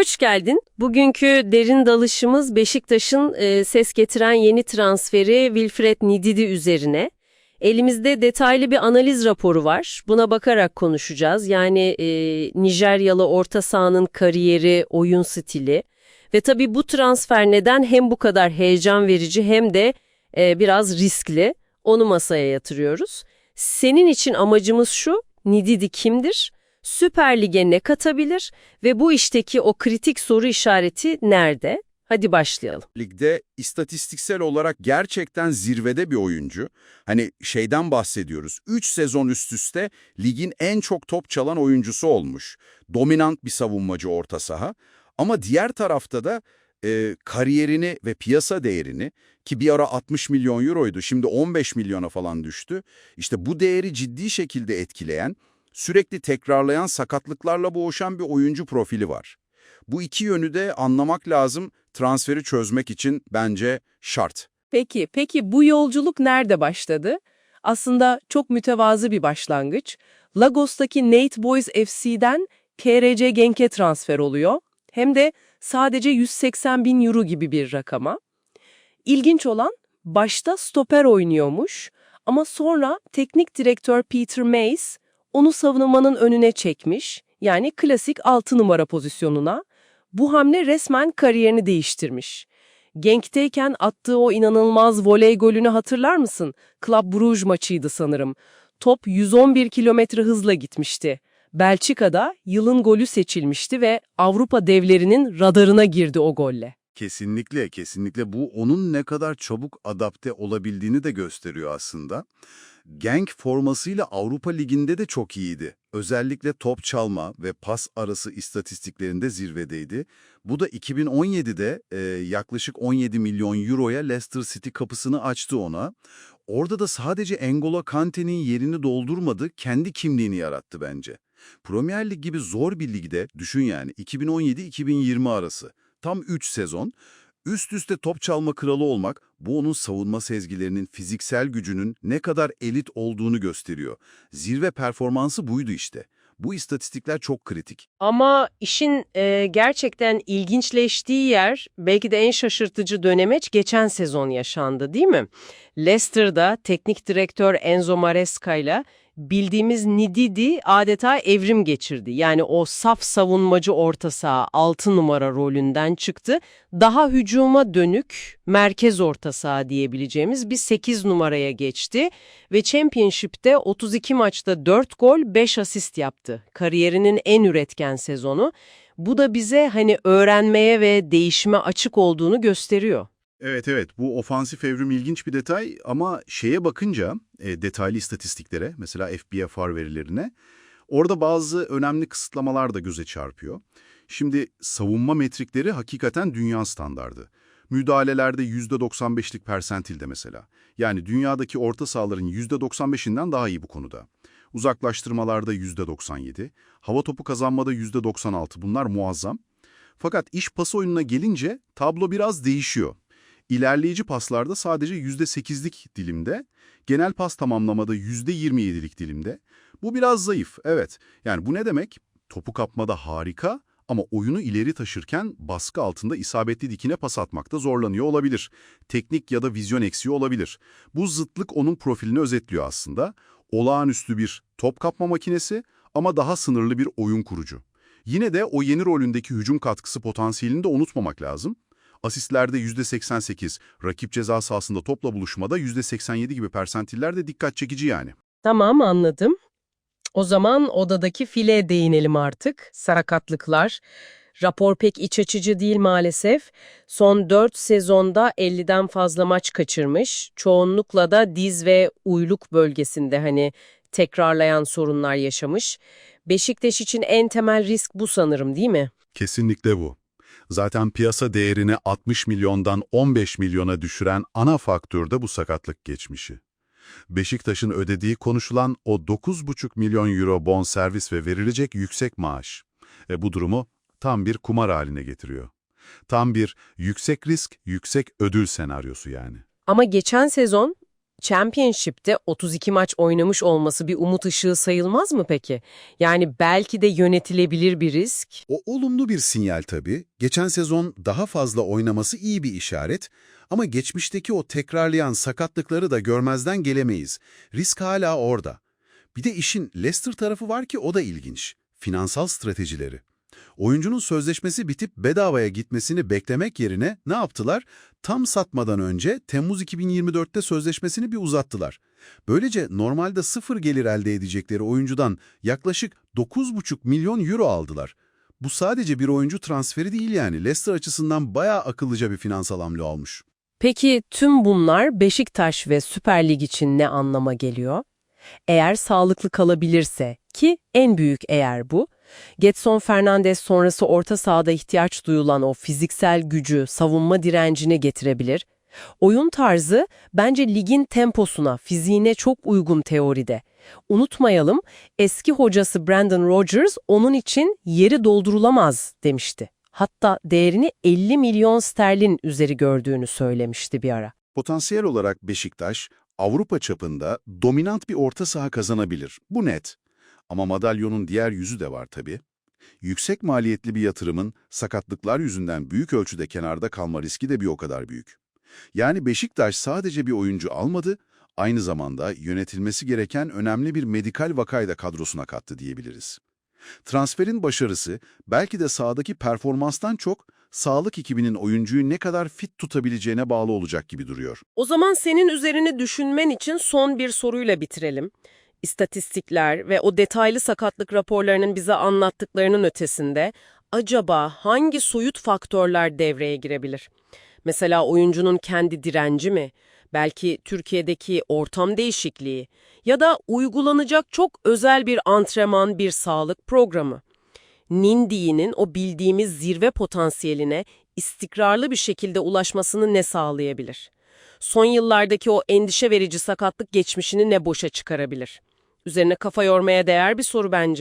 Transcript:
Hoş geldin. Bugünkü derin dalışımız Beşiktaş'ın e, ses getiren yeni transferi Wilfred Ndidi üzerine. Elimizde detaylı bir analiz raporu var. Buna bakarak konuşacağız. Yani e, Nijeryalı orta sahanın kariyeri, oyun stili ve tabii bu transfer neden hem bu kadar heyecan verici hem de e, biraz riskli. Onu masaya yatırıyoruz. Senin için amacımız şu, Ndidi kimdir? Süper Lig'e ne katabilir ve bu işteki o kritik soru işareti nerede? Hadi başlayalım. Ligde istatistiksel olarak gerçekten zirvede bir oyuncu. Hani şeyden bahsediyoruz. 3 sezon üst üste ligin en çok top çalan oyuncusu olmuş. Dominant bir savunmacı orta saha. Ama diğer tarafta da e, kariyerini ve piyasa değerini ki bir ara 60 milyon euroydu şimdi 15 milyona falan düştü. İşte bu değeri ciddi şekilde etkileyen, sürekli tekrarlayan sakatlıklarla boğuşan bir oyuncu profili var. Bu iki yönü de anlamak lazım transferi çözmek için bence şart. Peki, peki bu yolculuk nerede başladı? Aslında çok mütevazı bir başlangıç. Lagos'taki Nate Boys FC'den KRC Genk'e transfer oluyor. Hem de sadece 180 bin euro gibi bir rakama. İlginç olan başta stoper oynuyormuş ama sonra teknik direktör Peter Mace onu savunmanın önüne çekmiş. Yani klasik 6 numara pozisyonuna. Bu hamle resmen kariyerini değiştirmiş. Genk'teyken attığı o inanılmaz voley golünü hatırlar mısın? Club Brugge maçıydı sanırım. Top 111 kilometre hızla gitmişti. Belçika'da yılın golü seçilmişti ve Avrupa devlerinin radarına girdi o golle. Kesinlikle, kesinlikle bu onun ne kadar çabuk adapte olabildiğini de gösteriyor aslında. Genk formasıyla Avrupa Ligi'nde de çok iyiydi. Özellikle top çalma ve pas arası istatistiklerinde zirvedeydi. Bu da 2017'de e, yaklaşık 17 milyon euroya Leicester City kapısını açtı ona. Orada da sadece N'Golo Kante'nin yerini doldurmadı, kendi kimliğini yarattı bence. Premier Lig gibi zor bir ligde, düşün yani 2017-2020 arası, tam 3 sezon, üst üste top çalma kralı olmak, bu onun savunma sezgilerinin, fiziksel gücünün ne kadar elit olduğunu gösteriyor. Zirve performansı buydu işte. Bu istatistikler çok kritik. Ama işin e, gerçekten ilginçleştiği yer, belki de en şaşırtıcı dönemeç geçen sezon yaşandı değil mi? Leicester'da teknik direktör Enzo Maresca ile bildiğimiz Ndidi adeta evrim geçirdi. Yani o saf savunmacı orta saha 6 numara rolünden çıktı. Daha hücuma dönük merkez orta saha diyebileceğimiz bir 8 numaraya geçti. Ve Championship'te 32 maçta 4 gol 5 asist yaptı. Kariyerinin en üretken sezonu. Bu da bize hani öğrenmeye ve değişime açık olduğunu gösteriyor. Evet evet bu ofansif evrim ilginç bir detay ama şeye bakınca e, detaylı istatistiklere mesela FBFR verilerine orada bazı önemli kısıtlamalar da göze çarpıyor. Şimdi savunma metrikleri hakikaten dünya standardı. Müdahalelerde %95'lik persentilde mesela. Yani dünyadaki orta sahaların %95'inden daha iyi bu konuda. Uzaklaştırmalarda %97, hava topu kazanmada %96 bunlar muazzam. Fakat iş pası oyununa gelince tablo biraz değişiyor. İlerleyici paslarda sadece %8'lik dilimde, genel pas tamamlamada %27'lik dilimde. Bu biraz zayıf, evet. Yani bu ne demek? Topu kapmada harika ama oyunu ileri taşırken baskı altında isabetli dikine pas atmakta zorlanıyor olabilir. Teknik ya da vizyon eksiği olabilir. Bu zıtlık onun profilini özetliyor aslında. Olağanüstü bir top kapma makinesi ama daha sınırlı bir oyun kurucu. Yine de o yeni rolündeki hücum katkısı potansiyelini de unutmamak lazım. Asistlerde %88, rakip ceza sahasında topla buluşmada %87 gibi persentiller de dikkat çekici yani. Tamam anladım. O zaman odadaki file değinelim artık. Sarakatlıklar. Rapor pek iç açıcı değil maalesef. Son 4 sezonda 50'den fazla maç kaçırmış. Çoğunlukla da diz ve uyluk bölgesinde hani tekrarlayan sorunlar yaşamış. Beşiktaş için en temel risk bu sanırım değil mi? Kesinlikle bu. Zaten piyasa değerini 60 milyondan 15 milyona düşüren ana faktör de bu sakatlık geçmişi. Beşiktaş'ın ödediği konuşulan o 9,5 milyon euro bon servis ve verilecek yüksek maaş. E bu durumu tam bir kumar haline getiriyor. Tam bir yüksek risk, yüksek ödül senaryosu yani. Ama geçen sezon Championship'te 32 maç oynamış olması bir umut ışığı sayılmaz mı peki? Yani belki de yönetilebilir bir risk. O olumlu bir sinyal tabii. Geçen sezon daha fazla oynaması iyi bir işaret ama geçmişteki o tekrarlayan sakatlıkları da görmezden gelemeyiz. Risk hala orada. Bir de işin Leicester tarafı var ki o da ilginç. Finansal stratejileri. Oyuncunun sözleşmesi bitip bedavaya gitmesini beklemek yerine ne yaptılar? Tam satmadan önce Temmuz 2024'te sözleşmesini bir uzattılar. Böylece normalde sıfır gelir elde edecekleri oyuncudan yaklaşık 9,5 milyon euro aldılar. Bu sadece bir oyuncu transferi değil yani. Leicester açısından bayağı akıllıca bir finansal hamle olmuş. Peki tüm bunlar Beşiktaş ve Süper Lig için ne anlama geliyor? Eğer sağlıklı kalabilirse ki en büyük eğer bu, Getson Fernandes sonrası orta sahada ihtiyaç duyulan o fiziksel gücü, savunma direncine getirebilir. Oyun tarzı bence ligin temposuna, fiziğine çok uygun teoride. Unutmayalım, eski hocası Brandon Rodgers onun için yeri doldurulamaz demişti. Hatta değerini 50 milyon sterlin üzeri gördüğünü söylemişti bir ara. Potansiyel olarak Beşiktaş, Avrupa çapında dominant bir orta saha kazanabilir. Bu net. Ama madalyonun diğer yüzü de var tabii. Yüksek maliyetli bir yatırımın sakatlıklar yüzünden büyük ölçüde kenarda kalma riski de bir o kadar büyük. Yani Beşiktaş sadece bir oyuncu almadı, aynı zamanda yönetilmesi gereken önemli bir medikal vakayı da kadrosuna kattı diyebiliriz. Transferin başarısı belki de sahadaki performanstan çok sağlık ekibinin oyuncuyu ne kadar fit tutabileceğine bağlı olacak gibi duruyor. O zaman senin üzerine düşünmen için son bir soruyla bitirelim. İstatistikler ve o detaylı sakatlık raporlarının bize anlattıklarının ötesinde acaba hangi soyut faktörler devreye girebilir? Mesela oyuncunun kendi direnci mi? Belki Türkiye'deki ortam değişikliği ya da uygulanacak çok özel bir antrenman, bir sağlık programı. Nindi'nin o bildiğimiz zirve potansiyeline istikrarlı bir şekilde ulaşmasını ne sağlayabilir? Son yıllardaki o endişe verici sakatlık geçmişini ne boşa çıkarabilir? Üzerine kafa yormaya değer bir soru bence.